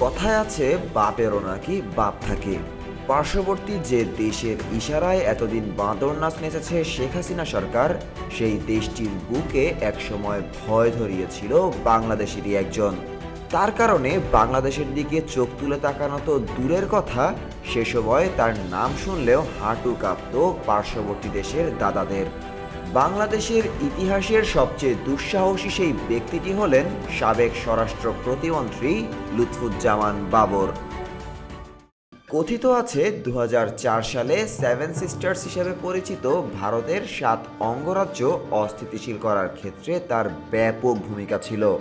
কথায় আছে, বাপেরও নাকি বাপ থাকে। পার্শ্ববর্তী যে দেশের ইশারায় এতদিন বাঁদর নাচ নেচেছে শেখ হাসিনা সরকার, সেই দেশটির বুকে একসময় ভয় ধরিয়েছিল বাংলাদেশেরই একজন। তার কারণে বাংলাদেশের দিকে চোখ তুলে তাকানো তো দূরের কথা, সে সময় তার নাম শুনলেও হাঁটু কাঁপত পার্শ্ববর্তী দেশের দাদাদের। বাংলাদেশের ইতিহাসের সবচেয়ে দুঃসাহসী সেই ব্যক্তিটি হলেন সাবেক স্বরাষ্ট্র প্রতিমন্ত্রী লুৎফুজ্জামান বাবর। কথিত আছে দু হাজার চার সালে সেভেন সিস্টার্স হিসেবে পরিচিত ভারতের সাত অঙ্গরাজ্য অস্থিতিশীল করার ক্ষেত্রে তার ব্যাপক ভূমিকা ছিল।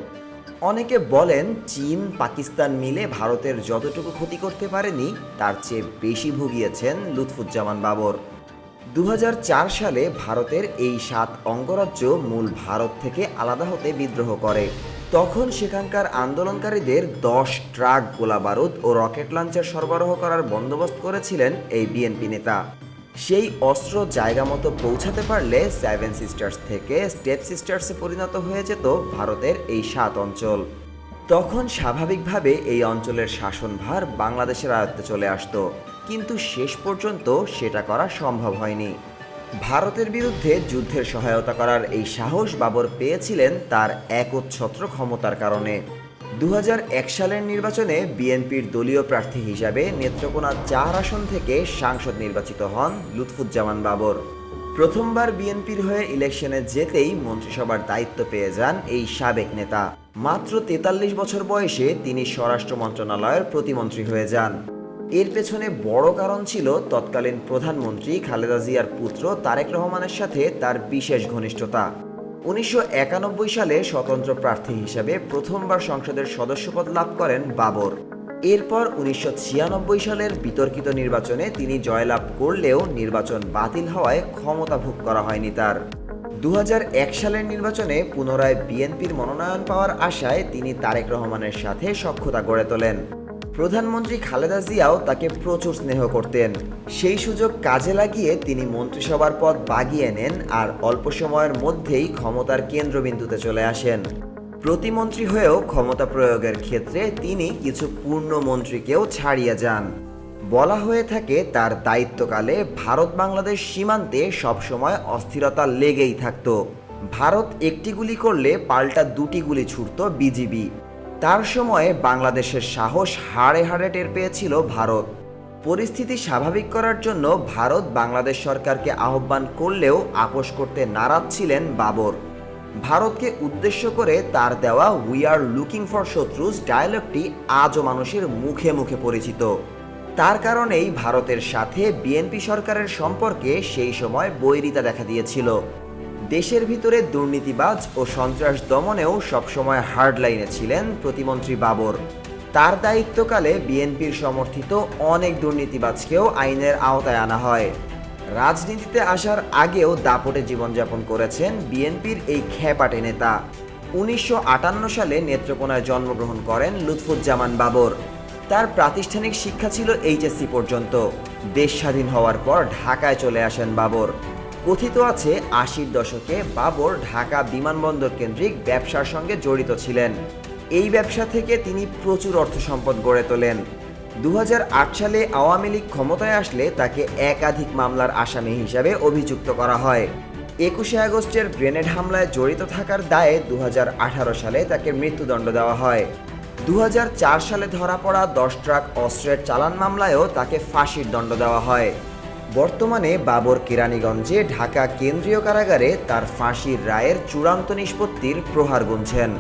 অনেকে বলেন চীন, পাকিস্তান মিলে ভারতের যতটুকু ক্ষতি করতে পারেনি, তার চেয়ে বেশি ভুগিয়েছেন লুৎফুজ্জামান বাবর। দু হাজার চার সালে ভারতের এই সাত অঙ্গরাজ্য মূল ভারত থেকে আলাদা হতে বিদ্রোহ করে। তখন সেখানকার আন্দোলনকারীদের দশ ট্রাক গোলা বারুদ ও রকেট লঞ্চার সরবরাহ করার বন্দোবস্ত করেছিলেন এই বিএনপি নেতা। সেই অস্ত্র জায়গা মতো পৌঁছাতে পারলে সেভেন সিস্টার্স থেকে স্টেপ সিস্টার্সে পরিণত হয়ে যেত ভারতের এই সাত অঞ্চল। তখন স্বাভাবিকভাবে এই অঞ্চলের শাসনভার বাংলাদেশের আয়ত্তে চলে আসতো। কিন্তু শেষ পর্যন্ত সেটা করা সম্ভব হয়নি। ভারতের বিরুদ্ধে যুদ্ধের সহায়তা করার এই সাহস বাবর পেয়েছিলেন তার একচ্ছত্র ক্ষমতার কারণে। দু হাজার এক সালের নির্বাচনে বিএনপির দলীয় প্রার্থী হিসাবে নেত্রকোনা চার আসন থেকে সাংসদ নির্বাচিত হন লুৎফুজ্জামান বাবর। প্রথমবার বিএনপির হয়ে ইলেকশনে যেতেই মন্ত্রিসভার দায়িত্ব পেয়ে যান এই সাবেক নেতা। মাত্র তেতাল্লিশ বছর বয়সে তিনি স্বরাষ্ট্র মন্ত্রণালয়ের প্রতিমন্ত্রী হয়ে যান। এর পেছনে বড় কারণ ছিল তৎকালীন প্রধানমন্ত্রী খালেদা জিয়ার পুত্র তারেক রহমানের সাথে তার বিশেষ ঘনিষ্ঠতা। উনিশশো একানব্বই সালে স্বতন্ত্র প্রার্থী হিসেবে প্রথমবার সংসদের সদস্যপদ লাভ করেন বাবর। এরপর উনিশশো ছিয়ানব্বই সালের বিতর্কিত নির্বাচনে তিনি জয়লাভ করলেও নির্বাচন বাতিল হওয়ায় ক্ষমতা ভোগ করা হয়নি তার। দু হাজার এক সালের নির্বাচনে পুনরায় বিএনপির মনোনয়ন পাওয়ার আশায় তিনি তারেক রহমানের সাথে সখ্যতা গড়ে তোলেন। প্রধানমন্ত্রী খালেদা জিয়াও তাকে প্রচুর স্নেহ করতেন। সেই সুযোগ কাজে লাগিয়ে তিনি মন্ত্রিসভার পদ বাগিয়ে নেন আর অল্প সময়ের মধ্যেই ক্ষমতার কেন্দ্রবিন্দুতে চলে আসেন। প্রতিমন্ত্রী হয়েও ক্ষমতা প্রয়োগের ক্ষেত্রে তিনি কিছু পূর্ণ মন্ত্রীকেও ছাড়িয়ে যান। বলা হয়ে থাকে তার দায়িত্বকালে ভারত বাংলাদেশ সীমান্তে সবসময় অস্থিরতা লেগেই থাকত। ভারত একটি গুলি করলে পাল্টা দুটি গুলি ছুটত বিজিবি। তার সময়ে বাংলাদেশের সাহস হাড়ে হাড়ে টের পেয়েছিল ভারত। পরিস্থিতি স্বাভাবিক করার জন্য ভারত বাংলাদেশ সরকারকে আহ্বান করলেও আপোষ করতে নারাজ ছিলেন বাবর। ভারতকে উদ্দেশ্য করে তার দেওয়া উই আর লুকিং ফর শত্রুস ডায়ালগটি আজও মানুষের মুখে মুখে পরিচিত। তার কারণেই ভারতের সাথে বিএনপি সরকারের সম্পর্কে সেই সময় বৈরিতা দেখা দিয়েছিল। দেশের ভিতরে দুর্নীতিবাজ ও সন্ত্রাস দমনেও সবসময় হার্ডলাইনে ছিলেন প্রতিমন্ত্রী বাবর। তার দায়িত্বকালে বিএনপির সমর্থিত অনেক দুর্নীতিবাজকেও আইনের আওতায় আনা হয়। রাজনীতিতে আসার আগেও দাপটে জীবনযাপন করেছেন বিএনপির এই খ্যাপাটে নেতা। উনিশশো আটান্ন সালে নেত্রকোনায় জন্মগ্রহণ করেন লুৎফুজ্জামান বাবর। তার প্রাতিষ্ঠানিক শিক্ষা ছিল এইচএসসি পর্যন্ত। দেশ স্বাধীন হওয়ার পর ঢাকায় চলে আসেন বাবর। কথিত আছে, আশির দশকে বাবর ঢাকা বিমানবন্দর কেন্দ্রিক ব্যবসার সঙ্গে জড়িত ছিলেন। এই ব্যবসা থেকে তিনি প্রচুর অর্থ সম্পদ গড়ে তোলেন। দু হাজার আট সালে আওয়ামী লীগ ক্ষমতায় আসলে তাকে একাধিক মামলার আসামি হিসাবে অভিযুক্ত করা হয়। একুশে আগস্টের গ্রেনেড হামলায় জড়িত থাকার দায়ে দু হাজার আঠারো সালে তাকে মৃত্যুদণ্ড দেওয়া হয়। দু হাজার চার সালে ধরা পড়া দশ ট্রাক অস্ত্রের চালান মামলায়ও তাকে ফাঁসির দণ্ড দেওয়া হয়। বর্তমানে বাবর কেরানীগঞ্জে ঢাকা কেন্দ্রীয় কারাগারে তার ফাঁসির রায়ের চূড়ান্ত নিষ্পত্তির প্রহার গুনছেন।